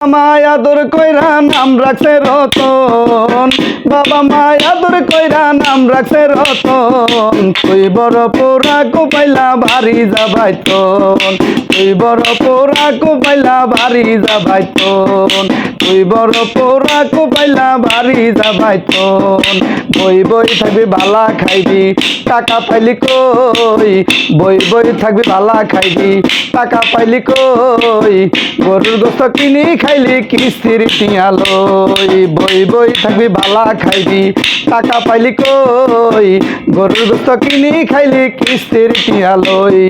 মায়া দূর কইরা নাম রাখছে রতন। বাবা মায়া দূর কইরা নাম রাখছে রতন। তুই বড় পোড়া কোপাইলা ভারী যাবাই তন তুই বড় পোড়া কোপাইলা ভারী যাবাই তন তুই বড় পোড়া কোপাইলা ভারী যাবাই তন বই বই থাকবি, বালা খাইবি, টাকা পাইলি কই? বই বই থাকবি, বালা খাইবি, টাকা পাইলি কই? গরুর গোস্ত কিনি খাইলি, কিস্তির টিয়ালই বই বই থাকবি, বালা খাইবি টাকা পাইলি কই? গরুর গোস্ত কিনি খাইলি কিস্তির টিয়ালই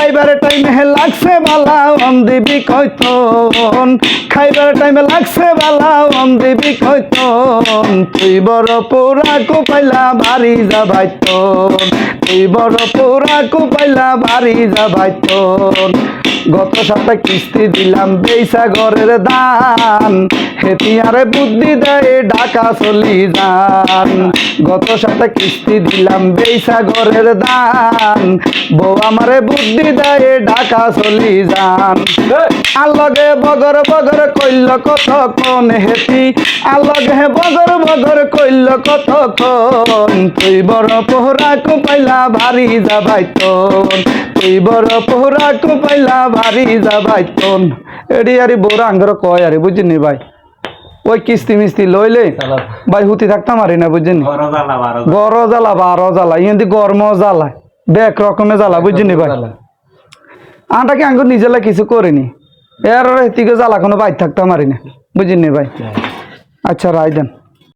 খাইবার টাইমে লাগছে বালা অম দিবি কইতন খাইবার টাইমে লাগছে বালা অম দিবি কইতন তুই বড় পোড়া কোপাইলা, বাড়ি যাবাইতন তুই বড় পোড়া কোপাইলা, বাড়ি যাবাইতন গত সপ্তাহে কিস্তি দিলাম, বেইসা ঘরের দান। হেতিয়ারে বুদ্ধি দেয়, ডাকা চলি যান। গত সপ্তাহে কিস্তি দিলাম, বেইসা ঘরের দান। বউ আমারে বুদ্ধি দেয় ডাকা চলি যান। আলগে বগর বগর কইল কত কোন হেতি আলগে বগর বগর কইল কত কোন তুই বড় পোহরা ভারী যাবাই তোন তুই বড় পোহরা ভারী যাবাই তোন এডি আরে বড় আঙ্গর কয় আরে বুঝিনি ভাই? ওই কিস্তি মিস্তি লইলে ভাই হুতি থাকতাম আরে না বুঝিনি? গর জ্বালা বারো জ্বালা। ইন্দি গরম জ্বালা বেক রকমে জ্বালা বুঝিনি ভাই? আটা কি আঙ্গুর নিজেলা কিছু করিনি? এর এতিকে জ্বালা কোনো বাইর থাকতাম আরিনি বুঝিনি ভাই। আচ্ছা রায় দেন।